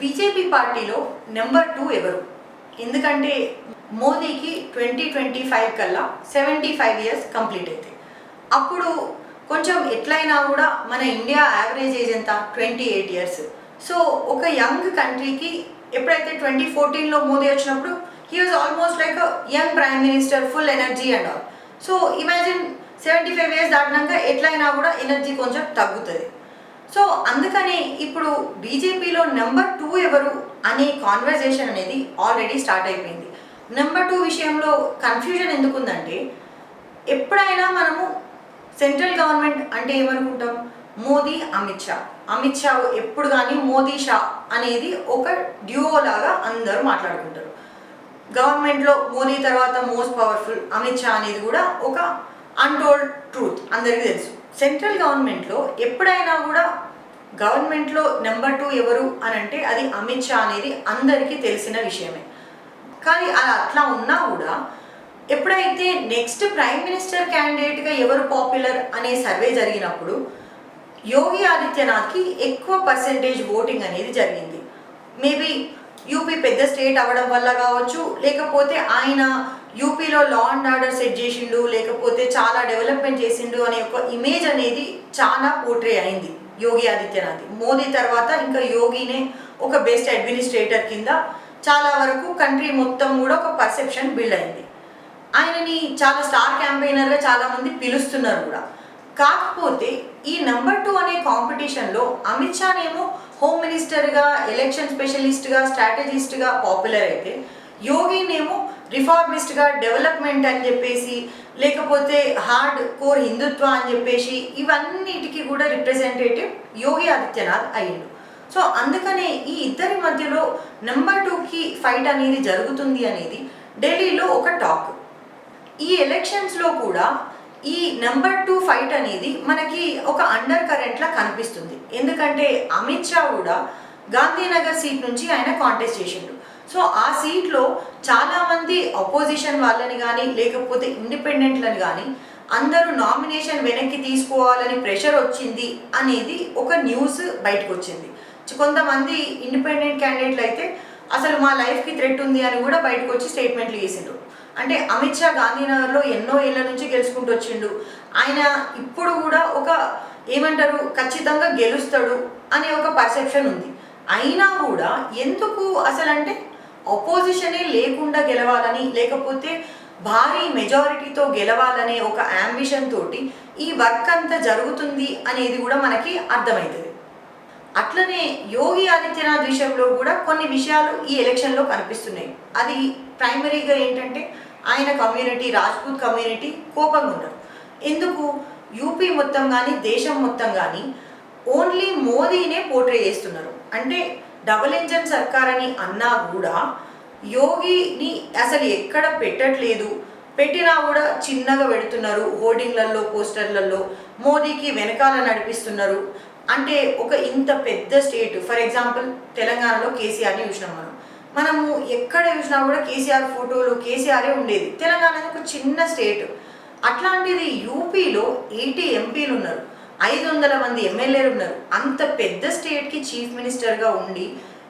BJP పార్టీలో number two ఎవరు? ఎందుకంటే మోదీకి ట్వంటీ ట్వంటీ ఫైవ్ కల్లా సెవెంటీ ఫైవ్ ఇయర్స్ కంప్లీట్ అవుతాయి అప్పుడు కొంచెం ఎట్లయినా కూడా మన ఇండియా యావరేజ్ ఏజ్ ఎంత? Twenty eight years. సో ఒక యంగ్ కంట్రీకి ఎప్పుడైతే ట్వంటీ ఫోర్టీన్లో మోదీ వచ్చినప్పుడు he was almost like young prime minister full energy and all so imagine seventy five years దాటినాక ఎట్లయినా కూడా ఎనర్జీ కొంచెం తగ్గుతుంది. సో అందుకనే ఇప్పుడు బీజేపీలో నెంబర్ టూ ఎవరు అనే కాన్వర్జేషన్ అనేది ఆల్రెడీ స్టార్ట్ అయిపోయింది. నెంబర్ టూ విషయంలో కన్ఫ్యూజన్ ఎందుకుందంటే ఎప్పుడైనా మనము సెంట్రల్ గవర్నమెంట్ అంటే ఏమనుకుంటాం? మోదీ అమిత్ షా. అమిత్ షా ఎప్పుడు కానీ మోదీ షా అనేది ఒక డ్యూఓ లాగా అందరూ మాట్లాడుకుంటారు. గవర్నమెంట్లో మోదీ తర్వాత మోస్ట్ పవర్ఫుల్ అమిత్ షా అనేది కూడా ఒక అన్టోల్డ్ ట్రూత్ అందరికీ తెలుసు. సెంట్రల్ గవర్నమెంట్లో ఎప్పుడైనా కూడా గవర్నమెంట్లో నెంబర్ టూ ఎవరు అని అంటే అది అమిత్ షా అనేది అందరికీ తెలిసిన విషయమే. కానీ అలా అట్లా ఉన్నా కూడా ఎప్పుడైతే నెక్స్ట్ ప్రైమ్ మినిస్టర్ క్యాండిడేట్గా ఎవరు పాపులర్ అనే సర్వే జరిగినప్పుడు యోగి ఆదిత్యనాథ్కి ఎక్కువ పర్సెంటేజ్ ఓటింగ్ అనేది జరిగింది. మేబీ యూపీ పెద్ద స్టేట్ అవ్వడం వల్ల కావచ్చు లేకపోతే ఆయన యూపీలో లా అండ్ ఆర్డర్ సెట్ చేసిండు లేకపోతే చాలా డెవలప్మెంట్ చేసిండు అనే ఒక ఇమేజ్ అనేది చాలా పోర్ట్రే అయింది యోగి ఆదిత్యనాథ్. మోదీ తర్వాత ఇంకా యోగినే ఒక బెస్ట్ అడ్మినిస్ట్రేటర్ కింద చాలా వరకు కంట్రీ మొత్తం కూడా ఒక పర్సెప్షన్ బిల్డ్ అయింది. ఆయనని చాలా స్టార్ క్యాంపెయినర్గా చాలామంది పిలుస్తున్నారు కూడా. కాకపోతే ఈ నెంబర్ టూ అనే కాంపిటీషన్లో అమిత్ షానేమో హోమ్ మినిస్టర్గా ఎలక్షన్ స్పెషలిస్ట్గా స్ట్రాటజిస్ట్గా పాపులర్ అయితే యోగినేమో రిఫార్మిస్ట్గా డెవలప్మెంట్ అని చెప్పేసి లేకపోతే హార్డ్ కోర్ హిందుత్వ అని చెప్పేసి ఇవన్నిటికీ కూడా రిప్రజెంటేటివ్ యోగి ఆదిత్యనాథ్ అయ్యిండు. సో అందుకనే ఈ ఇద్దరి మధ్యలో నెంబర్ టూకి ఫైట్ అనేది జరుగుతుంది అనేది ఢిల్లీలో ఒక టాక్ ఈ ఎలక్షన్స్లో కూడా ఈ నెంబర్ టూ ఫైట్ అనేది మనకి ఒక అండర్ కరెంట్లా కనిపిస్తుంది. ఎందుకంటే అమిత్ షా కూడా గాంధీనగర్ సీట్ నుంచి ఆయన కాంటెస్ట్ చేసిండు. సో ఆ సీట్లో చాలామంది అపోజిషన్ వాళ్ళని కానీ లేకపోతే ఇండిపెండెంట్లను కానీ అందరూ నామినేషన్ వెనక్కి తీసుకోవాలని ప్రెషర్ వచ్చింది అనేది ఒక న్యూస్ బయటకు వచ్చింది కొంతమంది ఇండిపెండెంట్ క్యాండిడేట్లు అయితే అసలు మా లైఫ్కి థ్రెట్ ఉంది అని కూడా బయటకు వచ్చి స్టేట్మెంట్లు చేసిండ్రు అంటే అమిత్ షా గాంధీనగర్లో ఎన్నో ఏళ్ళ నుంచి గెలుచుకుంటూ వచ్చిండు. ఆయన ఇప్పుడు కూడా ఒక ఏమంటారు ఖచ్చితంగా గెలుస్తాడు అనే ఒక పర్సెప్షన్ ఉంది. అయినా కూడా ఎందుకు అసలు అంటే అపోజిషనే లేకుండా గెలవాలని లేకపోతే భారీ మెజారిటీతో గెలవాలనే ఒక అంబిషన్ తోటి ఈ వర్క్ అంతా జరుగుతుంది అనేది కూడా మనకి అర్థమవుతుంది అట్లనే యోగి ఆదిత్యనాథ్ విషయంలో కూడా కొన్ని విషయాలు ఈ ఎలక్షన్లో కనిపిస్తున్నాయి. అది ప్రైమరీగా ఏంటంటే ఆయన కమ్యూనిటీ రాజ్పూత్ కమ్యూనిటీ కోపంగా ఉన్నారు. ఎందుకు? యూపీ మొత్తం కానీ దేశం మొత్తం కానీ ఓన్లీ మోదీనే పోర్ట్రే చేస్తున్నారు. అంటే డబుల్ ఇంజన్ సర్కార్ అని అన్నా కూడా యోగిని అసలు ఎక్కడ పెట్టట్లేదు. పెట్టినా కూడా చిన్నగా పెడుతున్నారు. హోర్డింగ్లలో పోస్టర్లలో మోదీకి వెనకాల నడిపిస్తున్నారు. అంటే ఒక ఇంత పెద్ద స్టేట్ ఫర్ ఎగ్జాంపుల్ తెలంగాణలో కేసీఆర్ని చూసినాం మనం. మనము ఎక్కడ చూసినా కూడా కేసీఆర్ ఫోటోలు కేసీఆరే ఉండేది. తెలంగాణ అనేది ఒక చిన్న స్టేట్. అట్లాంటిది యూపీలో ఎయిటీ ఎంపీలు ఉన్నారు ఐదు వందల మంది ఎమ్మెల్యేలు ఉన్నారు. అంత పెద్ద స్టేట్కి చీఫ్ మినిస్టర్గా ఉండి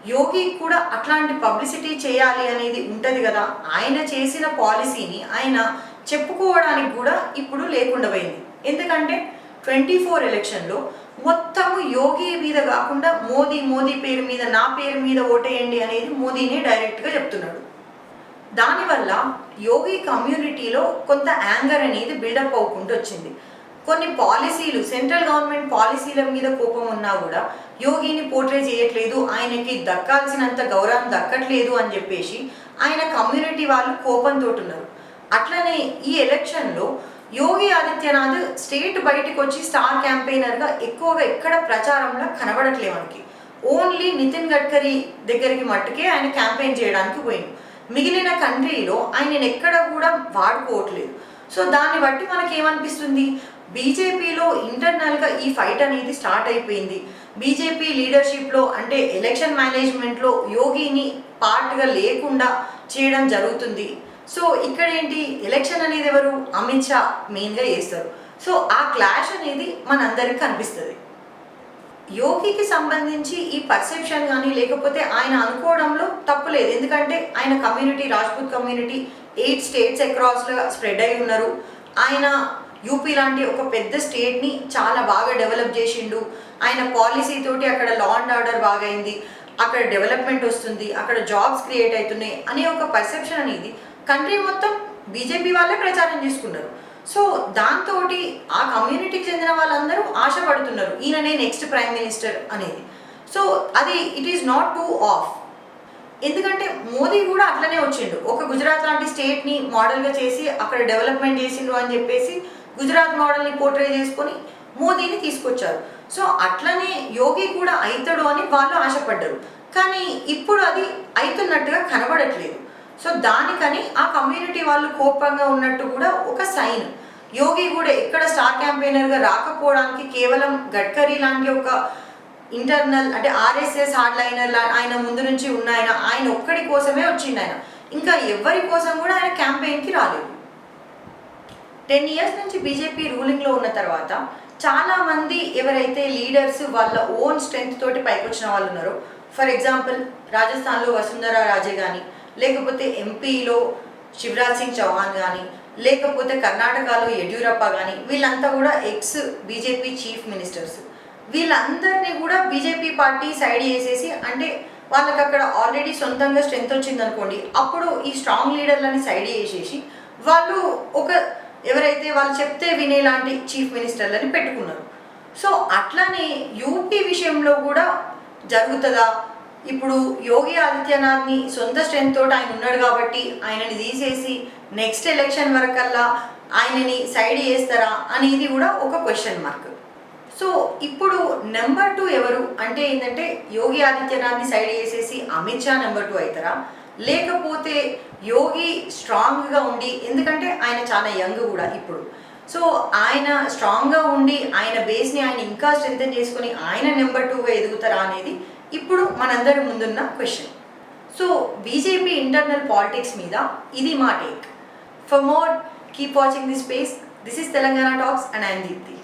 యోగి కూడా అట్లాంటి పబ్లిసిటీ చేయాలి అనేది ఉంటుంది కదా. ఆయన చేసిన పాలసీని ఆయన చెప్పుకోవడానికి కూడా ఇప్పుడు లేకుండా పోయింది. ఎందుకంటే ట్వంటీ ఫోర్ ఎలక్షన్లో మొత్తము యోగి మీద కాకుండా మోదీ మోదీ పేరు మీద నా పేరు మీద ఓటేయండి అనేది మోదీనే డైరెక్ట్గా చెప్తున్నాడు. దానివల్ల యోగి కమ్యూనిటీలో కొంత యాంగర్ అనేది బిల్డప్ అవ్వకుండా వచ్చింది. కొన్ని పాలసీలు సెంట్రల్ గవర్నమెంట్ పాలసీల మీద కోపం ఉన్నా కూడా యోగిని పోర్ట్రే చేయట్లేదు ఆయనకి దక్కాల్సినంత గౌరవం దక్కట్లేదు అని చెప్పేసి ఆయన కమ్యూనిటీ వాళ్ళు కోపంతో ఉన్నారు అట్లనే ఈ ఎలక్షన్లో యోగి ఆదిత్యనాథ్ స్టేట్ బయటకు వచ్చి స్టార్ క్యాంపెయినర్గా ఎక్కువగా ఎక్కడ ప్రచారంలో కనబడట్లే మనకి. ఓన్లీ నితిన్ గడ్కరీ దగ్గరికి మట్టుకే ఆయన క్యాంపెయిన్ చేయడానికి పోయింది మిగిలిన కంట్రీలో ఆయన ఎక్కడ కూడా వాడుకోవట్లేదు. సో దాన్ని బట్టి మనకి ఏమనిపిస్తుంది బీజేపీలో ఇంటర్నల్గా ఈ ఫైట్ అనేది స్టార్ట్ అయిపోయింది. బీజేపీ లీడర్షిప్లో అంటే ఎలక్షన్ మేనేజ్మెంట్లో యోగిని పార్ట్గా లేకుండా చేయడం జరుగుతుంది. సో ఇక్కడ ఏంటి? ఎలక్షన్ అనేది ఎవరు? అమిత్ షా మెయిన్గా చేస్తారు. సో ఆ క్లాష్ అనేది మనందరికీ కనిపిస్తుంది. యోగికి సంబంధించి ఈ పర్సెప్షన్ కానీ లేకపోతే ఆయన అనుకోవడంలో తప్పు లేదు. ఎందుకంటే ఆయన community Rajput community eight states అక్రాస్లో spread అయి ఉన్నారు. ఆయన యూపీ లాంటి ఒక పెద్ద స్టేట్ని చాలా బాగా డెవలప్ చేసిండు. ఆయన పాలసీ తోటి అక్కడ లా అండ్ ఆర్డర్ బాగైంది. అక్కడ డెవలప్మెంట్ వస్తుంది. అక్కడ జాబ్స్ క్రియేట్ అవుతున్నాయి అనే ఒక పర్సెప్షన్ అనేది కంట్రీ మొత్తం బీజేపీ వాళ్ళే ప్రచారం చేసుకున్నారు. సో దాంతో ఆ కమ్యూనిటీకి చెందిన వాళ్ళందరూ ఆశపడుతున్నారు. ఈయననే నెక్స్ట్ ప్రైమ్ మినిస్టర్ అనేది. సో అది it is not two of ఎందుకంటే మోదీ కూడా అట్లనే వచ్చిండు. ఒక గుజరాత్ లాంటి స్టేట్ని మోడల్గా చేసి అక్కడ డెవలప్మెంట్ చేసిండు అని చెప్పేసి గుజరాత్ మోడల్ని పోర్ట్రే చేసుకొని మోదీని తీసుకొచ్చారు. సో అట్లనే యోగి కూడా అవుతాడు అని వాళ్ళు ఆశపడ్డారు. కానీ ఇప్పుడు అది అవుతున్నట్టుగా కనబడట్లేదు. సో దానికని ఆ కమ్యూనిటీ వాళ్ళు కోపంగా ఉన్నట్టు కూడా ఒక సైన్. యోగి కూడా ఎక్కడ స్టార్ క్యాంపెయినర్గా రాకపోవడానికి కేవలం గడ్కరీ లాంటి ఒక ఇంటర్నల్ అంటే ఆర్ఎస్ఎస్ హార్డ్ లైనర్ ఆయన ముందు నుంచి ఉన్న ఆయన ఆయన ఒక్కడి కోసమే వచ్చిండు ఆయన. ఇంకా ఎవరి కోసం కూడా ఆయన క్యాంపెయిన్కి రాలేదు. టెన్ ఇయర్స్ నుంచి బీజేపీ రూలింగ్లో ఉన్న తర్వాత చాలామంది ఎవరైతే లీడర్స్ వాళ్ళ ఓన్ స్ట్రెంగ్త్ తోటి పైకి వచ్చిన వాళ్ళు ఉన్నారో ఫర్ ఎగ్జాంపుల్ రాజస్థాన్లో వసుంధరా రాజే కానీ లేకపోతే ఎంపీలో శివరాజ్ సింగ్ చౌహాన్ కానీ లేకపోతే కర్ణాటకలో యడ్యూరప్ప కానీ వీళ్ళంతా కూడా ఎక్స్ బీజేపీ చీఫ్ మినిస్టర్స్. వీళ్ళందరినీ కూడా బీజేపీ పార్టీ సైడ్ చేసేసి అంటే వాళ్ళకి అక్కడ ఆల్రెడీ సొంతంగా స్ట్రెంత్ వచ్చింది అనుకోండి అప్పుడు ఈ స్ట్రాంగ్ లీడర్లని సైడ్ చేసేసి వాళ్ళు ఒక ఎవరైతే వాళ్ళు చెప్తే వినేలాంటి చీఫ్ మినిస్టర్లని పెట్టుకున్నారు. సో అట్లనే యూపీ విషయంలో కూడా జరుగుతుందా? ఇప్పుడు యోగి ఆదిత్యనాథ్ని సొంత స్ట్రెంత్ తోటి ఆయన ఉన్నాడు కాబట్టి ఆయనని తీసేసి నెక్స్ట్ ఎలక్షన్ వరకల్లా ఆయనని సైడ్ చేస్తారా అనేది కూడా ఒక క్వశ్చన్ మార్క్ సో ఇప్పుడు నెంబర్ టూ ఎవరు? అంటే ఏంటంటే యోగి ఆదిత్యనాథ్ని సైడ్ చేసేసి అమిత్ షా నెంబర్ టూ అవుతారా? లేకపోతే యోగి స్ట్రాంగ్గా ఉండి ఎందుకంటే ఆయన చాలా యంగ్ కూడా ఇప్పుడు. సో ఆయన స్ట్రాంగ్గా ఉండి ఆయన బేస్ని ఆయన ఇంకా స్ట్రెంగ్తన్ చేసుకొని ఆయన నెంబర్ టూగా ఎదుగుతారా అనేది ఇప్పుడు మనందరి ముందున్న question. So BJP internal politics మీద ఇది మా take. For more keep watching this space this is Telangana talks and I'm Deepthi